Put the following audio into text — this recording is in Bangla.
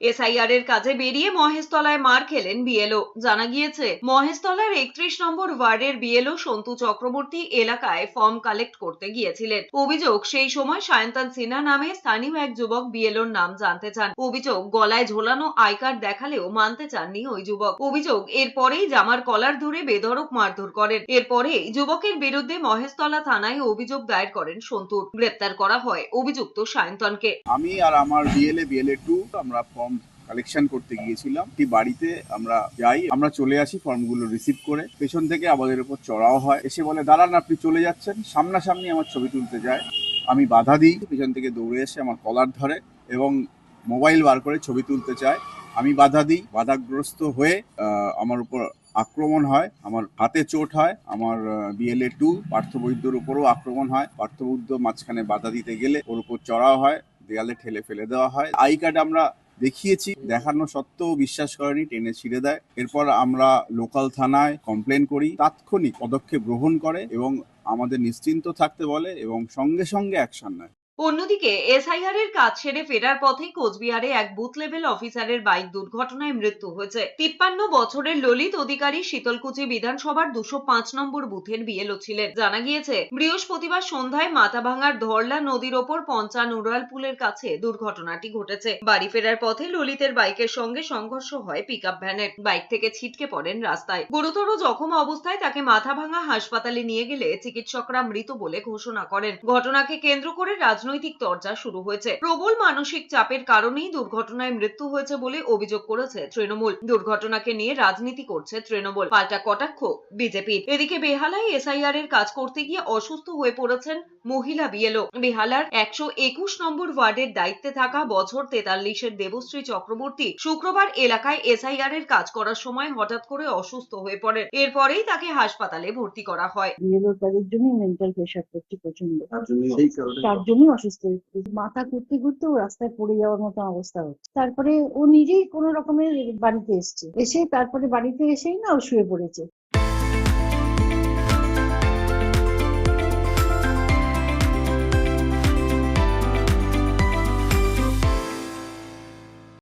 এসআইআর এর কাজে বেরিয়ে মহেশতলায় মার খেলেন বিএলও। জানা গিয়েছে, মহেশতলার একত্রিশ নম্বর ওয়ার্ডের বিএলও সন্তু চক্রবর্তী এলাকায় ফর্ম কালেক্ট করতে গিয়েছিলেন। অভিযোগ, সেই সময় সায়ন্তান সিনহা নামে স্থানীয় এক যুবক বিএলওর নাম জানতে চান। অভিযোগ, গলায় ঝোলানো আই কার্ড দেখালেও মানতে চাননি ওই যুবক। অভিযোগ, এরপরেই জামার কলার ধরে বেধড়ক মারধর করেন। এরপরেই যুবকের বিরুদ্ধে মহেশতলা থানায় অভিযোগ দায়ের করেন সন্তুর। গ্রেপ্তার করা হয় অভিযুক্ত সায়ন্তনকে আমি আর আমার বিএলএ বিএলএ টু আমরা ফর্ম কালেকশন করতে গিয়েছিলাম। একটি বাড়িতে আমরা যাই, আমরা চলে আসি ফর্মগুলো রিসিভ করে। পেছন থেকে আমাদের উপর চড়াও হয়। এসে বলে, দাঁড়ান, আপনি চলে যাচ্ছেন। সামনাসামনি আমার ছবি তুলতে যায়। আমি বাধা দিই। পেছন থেকে দৌড়ে এসে আমার কলার ধরে এবং মোবাইল বার করে ছবি তুলতে চায় আমি বাধা দিই। বাধাগ্রস্ত হয়ে আমার উপর আক্রমণ হয়। আমার হাতে চোট হয়। আমার বিএলএ টু পার্থবৈদ্যর উপরও আক্রমণ হয়। পার্থবৈদ্য মাঝখানে বাধা দিতে গেলে ওর উপর চড়াও হয়। দেয়ালে ঠেলে ফেলে দেওয়া হয়। আই কার্ড আমরা দেখিয়েছি, দেখানো সত্ত্বেও বিশ্বাস করেনি, টেনে ছিঁড়ে দেয়। এরপর আমরা লোকাল থানায় কমপ্লেন করি, তাৎক্ষণিক পদক্ষেপ গ্রহণ করে এবং আমাদের নিশ্চিন্ত থাকতে বলে এবং সঙ্গে সঙ্গে অ্যাকশন নেয়। অন্যদিকে এসআইআর এর কাজ সেরে ফেরার পথে কোচবিহারে এক বুথ লেভেল অফিসারের বাইক দুর্ঘটনায় মৃত্যু হয়েছে। তিপ্পান্ন বছরের ললিত অধিকারী শীতলকুচি বিধানসভার দুশো পাঁচ নম্বর বুথের বিএলও ছিলেন। জানা গিয়েছে, বৃহস্পতিবার সন্ধ্যায় মাথাভাঙার ধরলা নদীর ওপর পঞ্চান উড়াল পুলের কাছে দুর্ঘটনাটি ঘটেছে। বাড়ি ফেরার পথে ললিতের বাইকের সঙ্গে সংঘর্ষ হয় পিক আপ ভ্যানের। বাইক থেকে ছিটকে পড়েন রাস্তায়। গুরুতর জখম অবস্থায় তাকে মাথাভাঙা হাসপাতালে নিয়ে গেলে চিকিৎসকরা মৃত বলে ঘোষণা করেন। ঘটনাকে কেন্দ্র করে রাজনৈতিক চর্চা শুরু হয়েছে। প্রবল মানসিক চাপের কারণেই দুর্ঘটনায় মৃত্যু হয়েছে বলে অভিযোগ করেছে তৃণমূল। দুর্ঘটনাকে নিয়ে রাজনীতি করছে তৃণমূল। পাল্টা কটাক্ষ বিজেপির। এদিকে বেহালায় এসআইআর এর কাজ করতে গিয়ে অসুস্থ হয়ে পড়েছেন মহিলা বিএলও। বেহালার একশো একুশ নম্বর ওয়ার্ডের দায়িত্বে থাকা বছর তেতাল্লিশের দেবশ্রী চক্রবর্তী শুক্রবার এলাকায় এসআইআর এর কাজ করার সময় হঠাৎ করে অসুস্থ হয়ে পড়েন। এরপরেই তাকে হাসপাতালে ভর্তি করা হয়। বিএলওর কাজের জন্যই মেন্টাল প্রেশার করছে প্রচণ্ড তার জন্যই অসুস্থ মাথা ঘুরতে ঘুরতে ও রাস্তায় পড়ে যাওয়ার মতো অবস্থা হচ্ছে। তারপরে ও নিজেই কোনো রকমের বাড়িতে এসছে। এসে তারপরে বাড়িতে এসেই না ও শুয়ে পড়েছে।